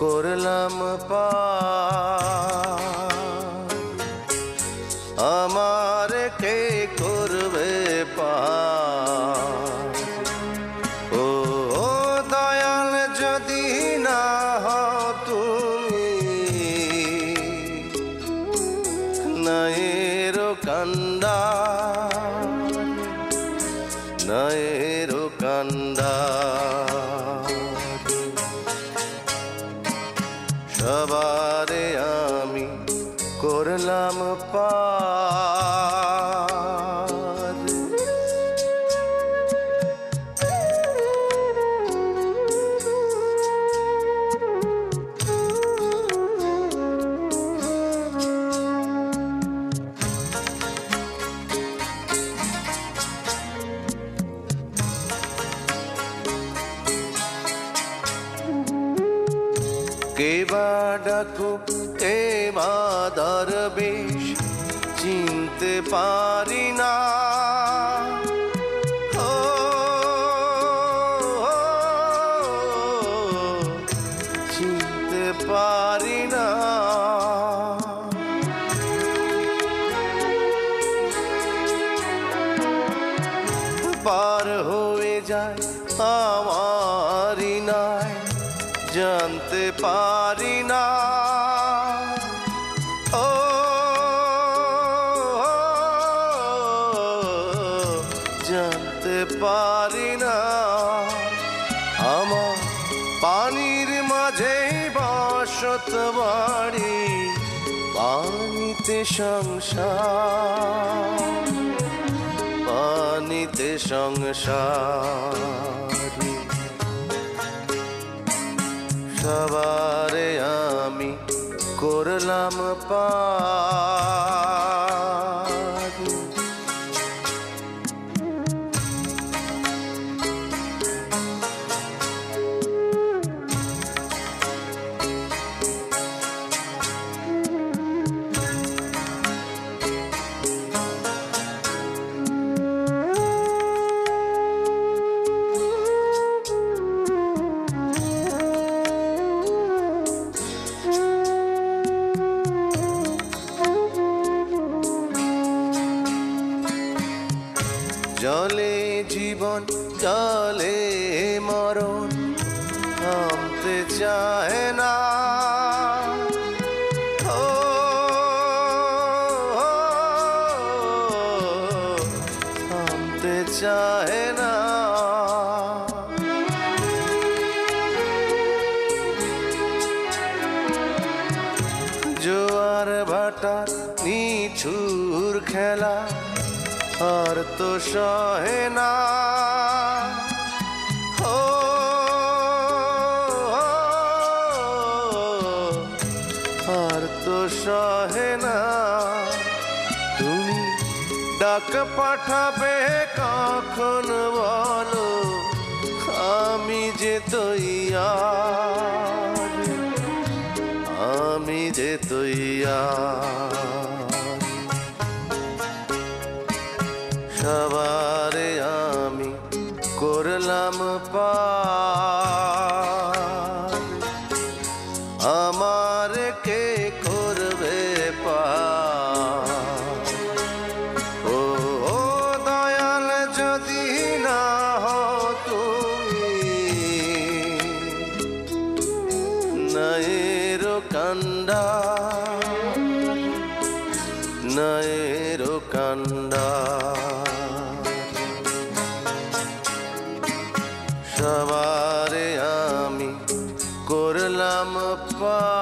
করলাম পা আমার কে করবে পা ও ও দয়াল যদি না হও তুমি, নয়ের কান্দা নয়ের কান্দা। করলাম কে বা ডাকো কে বা দরবেশ, চিনতে পারি না। চিনতে পারি না। পার হয়ে যায়, আমারই নাই, জানতে পারি না। ও, জানতে পারি না। আমার পানির মাঝে বসত বাড়ি, পানিতে সংসার পানিতে সংসার। সবারে আমি করলাম পার জলে মরণ থামতে চায় না। থামতে চায় না। জোয়ার ভাটার নিছুর খেলা আর তো সহে না। সহে না তুমি ডাক পাঠাবে কখন বলো আমি যে তৈয়ার আমি যে তৈয়ার সবারে আমি করলাম পার নায়েরো কান্ডা নায়েরো কান্ডা। সবারে আমি করলাম পা